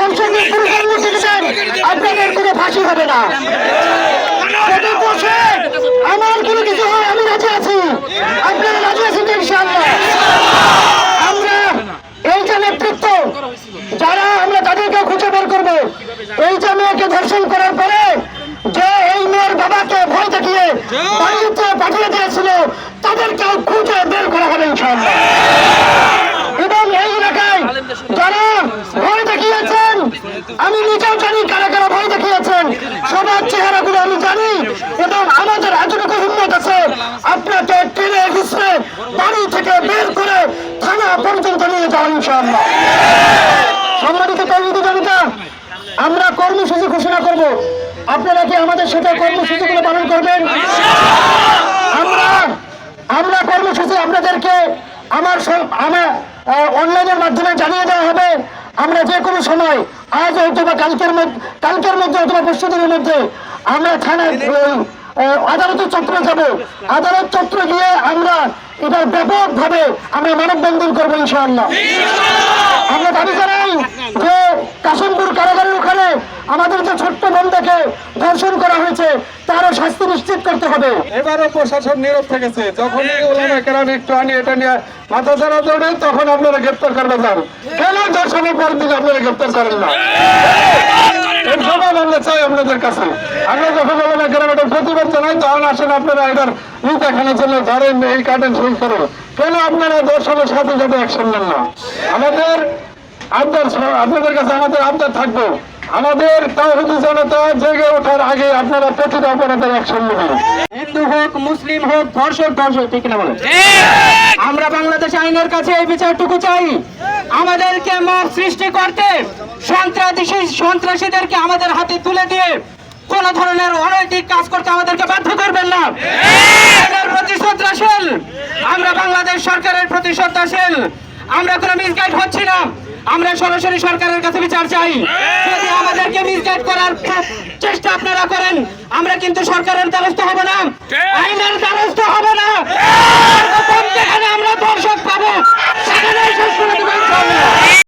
আপনারা যদি ধর্ষকদের পুরো দেন আপনাদের কোনো ফাঁসি হবে না আমার কোনো কিছু হয়, আমি রাজি আছি। আপনারা রাজি আছেন তো আমরা এই যে নেতৃত্ব যারা আমরা তাদেরকে খুঁজে বের করব, এই যে মেয়েকে ধর্ষণ করার পরে যে এই মেয়ের বাবাকে ভয় দেখিয়ে বাড়িতে পাঠিয়ে দিয়েছিল, তাদেরকেও খুঁজে বের করা হবে ইনশাআল্লাহ এবং এই এলাকায় যারা ভয় দেখিয়েছেন আমি নিজেও জানি কারা কারা ভয় দেখিয়েছেন। সবার চেহারাগুলো আমি জানি এবং আমাদের এতটুকু হিম্মত আছে। আপনাকে টেনে ঘুষড়ে বাড়ি থেকে বের করে থানা পর্যন্ত নিয়ে যাওয়া ইনশাআল্লাহ। সম্মানিত কর্মীদের জনতা আমরা কর্মসূচি ঘোষণা করব। আপনারা কি আমাদের সাথে কর্মসূচি কর্মসূচিগুলো পালন করবেন? আমরা আমরা কর্মসূচি আপনাদেরকে আমার আমার অনলাইনের মাধ্যমে জানিয়ে দেওয়া হবে। আমরা যে কোনো সময় আজ হয়তো বা কালকের মধ্যে কালকের মধ্যে অথবা পরশু দিনের মধ্যে আমরা থানায় আদালতের চত্র যাব। আদালত চত্র গিয়ে আমরা এটা ব্যাপকভাবে আমরা মানববন্ধন করব ইনশাআল্লাহ। আমরা দাবি জানাই যে কাশিমপুর কারাগারের ওখানে আমাদের যে ছোট্ট বন্ধুকে ধর্ষণ করা হয়েছে শাস্তি নিশ্চিত করতে হবে। এবারও প্রশাসন নীরব থেকেছে। যখন ওলামা কেরাম একটু আনি এটা নিয়ে মাথা ছাড়া দৌড়ে তখন আপনারা গ্রেপ্তার করবে যান কেন দর্শনের পর দিন আপনারা গ্রেপ্তার করেন না। আমরা চাই আপনাদের কাছে। আমরা যখন ওলামা কেরাম এটা প্রতিবাদ জানাই তখন আসেন আপনারা এটার ই দেখানোর জন্য ধরেন এই কাটেন সই করেন কেন আপনারা দর্শনের সাথে সাথে অ্যাকশন নেন না? আমাদের আবদার আপনাদের কাছে আমাদের আবদার থাকব। আমাদের তাহিদি জনতা জেগে ওঠার আগে আপনারা প্রতিটা অপরাধের অ্যাকশন নেবেন হিন্দু হোক, মুসলিম হোক, ধর্ষক ধর্ষক, ঠিক না বলেন? আমরা বাংলাদেশ আইনের কাছে এই বিচারটুকু চাই। আমাদেরকে মব সৃষ্টি করতে সন্ত্রাসী, সন্ত্রাসীদেরকে আমাদের হাতে তুলে দিয়ে কোন ধরনের অনৈতিক কাজ করতে আমাদেরকে বাধ্য করবেন না। প্রতি শ্রদ্ধাশীল আমরা বাংলাদেশ সরকারের প্রতি শ্রদ্ধাশীল আমরা কোনো মিসগাইড হচ্ছি না। আমরা সরাসরি সরকারের কাছে বিচার চাই যদি আমাদেরকে মিসগাইড করার চেষ্টা আপনারা করেন আমরা কিন্তু সরকারের দ্বারস্থ হব না। আইনের দ্বারস্থ